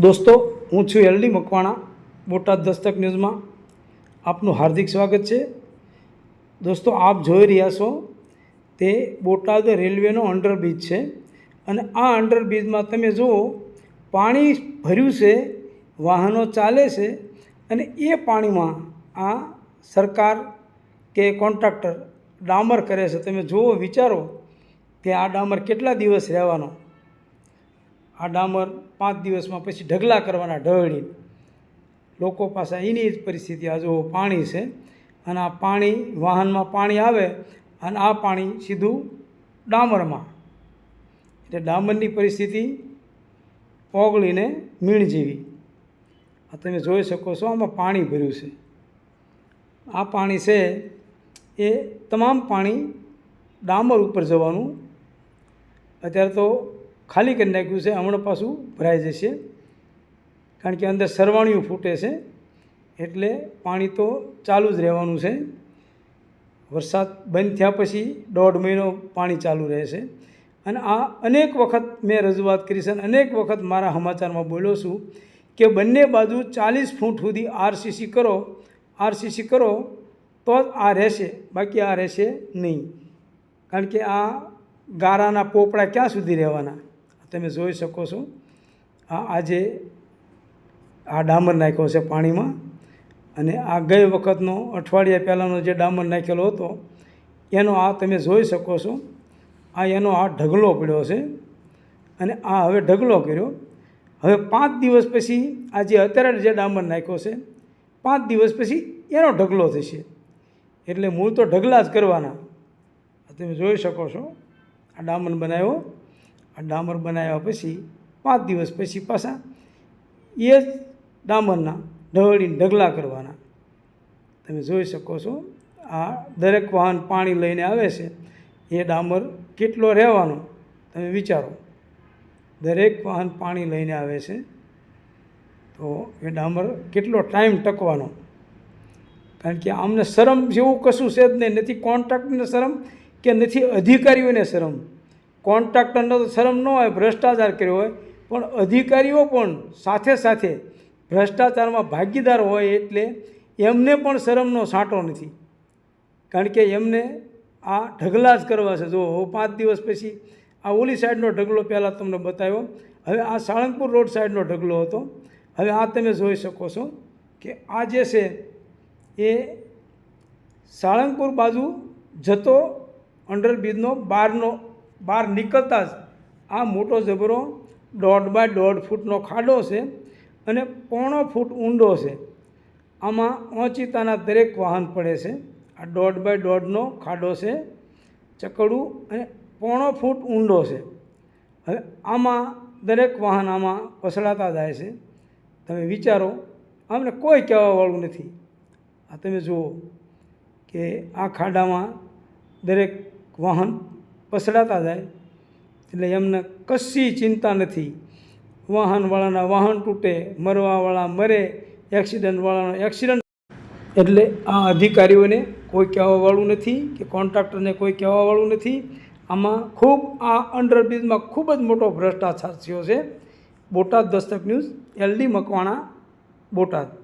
દોસ્તો, હું છું એલડી મકવાણા, બોટાદ દસ્તક ન્યૂઝમાં. આપનું હાર્દિક સ્વાગત છે. દોસ્તો, આપ જોઈ રહ્યા છો તે બોટાદ રેલવેનો અંડરબ્રિજ છે અને આ અંડરબ્રિજમાં તમે જુઓ, પાણી ભર્યું છે, વાહનો ચાલે છે અને એ પાણીમાં આ સરકાર કે કોન્ટ્રાક્ટર ડામર કરે છે. તમે જુઓ, વિચારો કે આ ડામર કેટલા દિવસ રહેવાનો? આ ડામર પાંચ દિવસમાં પછી ઢગલા કરવાના ઢળી. લોકો પાસે એની જ પરિસ્થિતિ આ પાણી છે, અને આ પાણી વાહનમાં પાણી આવે, અને આ પાણી સીધું ડામરમાં. એટલે ડામરની પરિસ્થિતિ ઓગળીને મીણ જેવી. આ તમે જોઈ શકો છો, આમાં પાણી ભર્યું છે. આ પાણી છે, એ તમામ પાણી ડામર ઉપર જવાનું. અત્યારે તો ખાલી કરી નાખ્યું છે, હમણાં પાછું ભરાઈ જશે. કારણ કે અંદર સરવાણીયું ફૂટે છે, એટલે પાણી તો ચાલુ જ રહેવાનું છે. વરસાદ બંધ થયા પછી દોઢ મહિનો પાણી ચાલુ રહેશે અને આ અનેક વખત મેં રજૂઆત કરી છે અને અનેક વખત મારા સમાચારમાં બોલ્યો છું કે બંને બાજુ ચાલીસ ફૂટ સુધી આરસીસી કરો આરસીસી કરો તો જ આ રહેશે, બાકી આ રહેશે નહીં. કારણ કે આ ગારાના પોપડા ક્યાં સુધી રહેવાના? તમે જોઈ શકો છો. આ આજે આ ડામર નાખ્યો છે પાણીમાં. અને આ ગઈ વખતનો અઠવાડિયા પહેલાંનો જે ડામર નાખેલો હતો, એનો આ તમે જોઈ શકો છો. આ એનો આ ઢગલો પડ્યો છે. અને આ હવે ઢગલો કર્યો. હવે પાંચ દિવસ પછી આ જે અત્યારે જે ડામર નાખ્યો છે, પાંચ દિવસ પછી એનો ઢગલો થશે. એટલે મૂળ તો ઢગલા જ કરવાના. તમે જોઈ શકો છો. આ ડામર બનાવ્યો. આ ડામર બનાવ્યા પછી પાંચ દિવસ પછી પાછા એ જ ડામરના ઢવળીને ઢગલા કરવાના. તમે જોઈ શકો છો, આ દરેક વાહન પાણી લઈને આવે છે, એ ડામર કેટલો રહેવાનો તમે વિચારો. દરેક વાહન પાણી લઈને આવે છે, તો એ ડામર કેટલો ટાઈમ ટકવાનો. કારણ કે આમને શરમ જેવું કશું છે જ નહીં, નથી કોન્ટ્રાક્ટને શરમ કે નથી અધિકારીઓને શરમ. કોન્ટ્રાક્ટરને તો શરમ ન હોય, ભ્રષ્ટાચાર કર્યો હોય, પણ અધિકારીઓ પણ સાથે સાથે ભ્રષ્ટાચારમાં ભાગીદાર હોય એટલે એમને પણ શરમનો સાંટો નથી. કારણ કે એમને આ ઢગલા જ કરવા છે. જો પાંચ દિવસ પછી આ ઓલી સાઈડનો ઢગલો પહેલાં તમને બતાવ્યો. હવે આ સાળંગપુર રોડ સાઈડનો ઢગલો હતો. હવે આ તમે જોઈ શકો છો કે આ જે છે એ સાળંગપુર બાજુ જતો અંડરબ્રિજનો બહારનો બહાર નીકળતા જ આ મોટો ઝબરો દોઢ બાય દોઢ ફૂટનો ખાડો છે અને પોણો ફૂટ ઊંડો છે. આમાં ઓચિતાના દરેક વાહન પડે છે. આ દોઢ બાય દોઢનો ખાડો છે, ચકડું અને પોણો ફૂટ ઊંડો છે. હવે આમાં દરેક વાહન આમાં પસડાતા જાય છે. તમે વિચારો અમને કોઈ કહેવાવાળું નથી. આ તમે જુઓ કે આ ખાડામાં દરેક વાહન પસડાતા જાય. એટલે એમને કશી ચિંતા નથી. વાહનવાળાના વાહન તૂટે, મરવાવાળા મરે એક્સિડન્ટવાળાનો એક્સિડન્ટ એટલે આ અધિકારીઓને કોઈ કહેવાવાળું નથી કે કોન્ટ્રાક્ટરને કોઈ કહેવાવાળું નથી. આમાં ખૂબ આ અંડરબ્રિજમાં ખૂબ જ મોટો ભ્રષ્ટાચાર થયો છે. Botad Dastak news, LD Makwana, Botad.